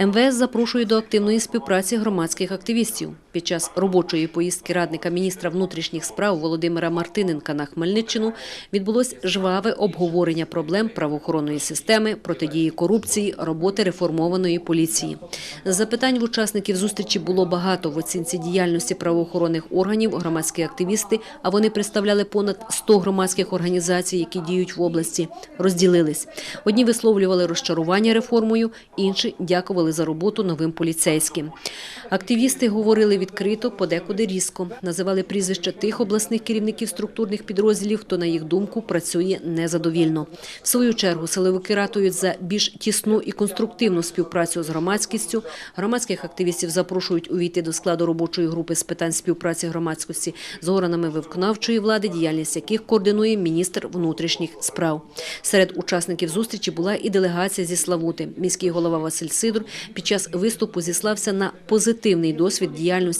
МВС запрошує до активної співпраці громадських активістів. Під час робочої поїздки радника міністра внутрішніх справ Володимира Мартиненка на Хмельниччину відбулось жваве обговорення проблем правоохоронної системи, протидії корупції, роботи реформованої поліції. Запитань в учасників зустрічі було багато в оцінці діяльності правоохоронних органів. Громадські активісти, а вони представляли понад 100 громадських організацій, які діють в області, розділились. Одні висловлювали розчарування реформою, інші дякували за роботу новим поліцейським. Активісти говорили відкрито, подекуди різко. Називали прізвища тих обласних керівників структурних підрозділів, хто, на їх думку, працює незадовільно. В свою чергу силовики ратують за більш тісну і конструктивну співпрацю з громадськістю. Громадських активістів запрошують увійти до складу робочої групи з питань співпраці громадськості з органами виконавчої влади, діяльність яких координує міністр внутрішніх справ. Серед учасників зустрічі була і делегація зі Славути. Міський голова Василь Сидор під час виступу зіслався на позитивний досвід діяльності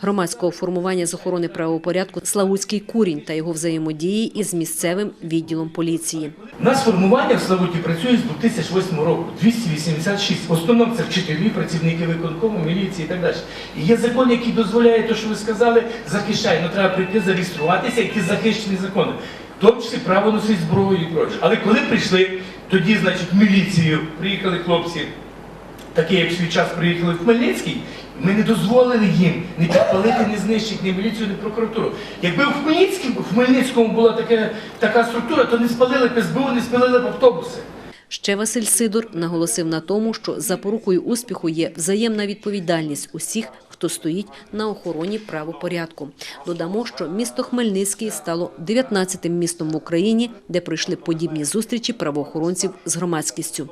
громадського формування з охорони правопорядку Славутський курінь та його взаємодії із місцевим відділом поліції. Нас формування в Славуті працює з 2008 року. 286. В основному це вчителі, працівники виконкому, міліції і так далі. І є закон, який дозволяє те, що ви сказали, захищає. Ну треба прийти зареєструватися, які захищені закони. В тому числі право носити зброю і проче. Але коли прийшли, тоді, значить, міліцію приїхали хлопці, такі, як в свій час приїхали в Хмельницький, ми не дозволили їм не підпалити, не знищити ні міліцію, ні прокуратуру. Якби в Хмельницькому, в Хмельницькому була така, така структура, то не спалили б СБУ, не спалили б автобуси. Ще Василь Сидор наголосив на тому, що запорукою успіху є взаємна відповідальність усіх, хто стоїть на охороні правопорядку. Додамо, що місто Хмельницький стало 19-тим містом в Україні, де пройшли подібні зустрічі правоохоронців з громадськістю.